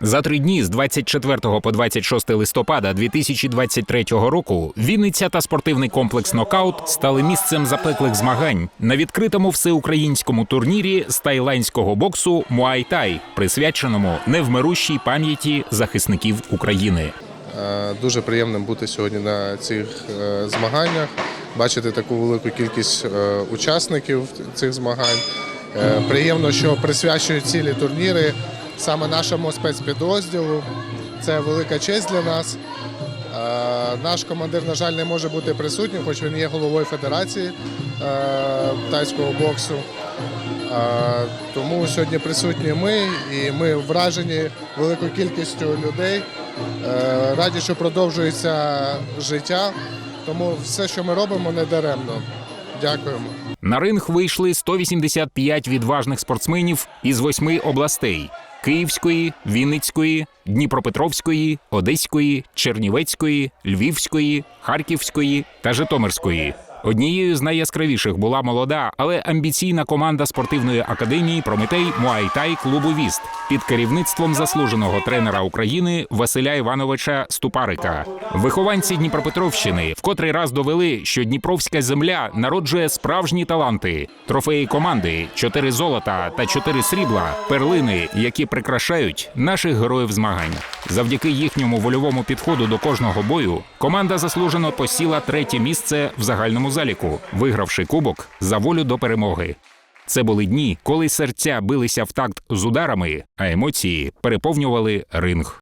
За три дні з 24 по 26 листопада 2023 року Вінниця та спортивний комплекс Нокаут стали місцем запеклих змагань на відкритому всеукраїнському турнірі з тайландського боксу Муай-Тай, присвяченому невмирущій пам'яті захисників України. Е, Дуже приємно бути сьогодні на цих е, змаганнях, бачити таку велику кількість е, учасників цих змагань. Приємно, що присвячують цілі турніри саме нашому спецпідрозділу. Це велика честь для нас. Е, Наш командир, на жаль, не може бути присутнім, хоч він є головою Федерації е, тайського боксу. Е, Тому сьогодні присутні ми, і ми вражені великою кількістю людей. Раді, що продовжується життя, тому все, що ми робимо, не даремно. Дякуємо. На ринг вийшли 185 відважних спортсменів із восьми областей: Київської, Вінницької, Дніпропетровської, Одеської, Чернівецької, Львівської, Харківської та Житомирської. Однією з найяскравіших була молода, але амбіційна команда спортивної академії Прометей Муайтай клубу Віст під керівництвом заслуженого тренера України Василя Івановича Ступарика. Вихованці Дніпропетровщини в котрий раз довели, що Дніпровська земля народжує справжні таланти, трофеї команди, чотири золота та чотири срібла, перлини, які прикрашають наших героїв змагань. Завдяки їхньому вольовому підходу до кожного бою команда заслужено посіла третє місце в загальному заліку, вигравши кубок за волю до перемоги. Це були дні, коли серця билися в такт з ударами, а емоції переповнювали ринг.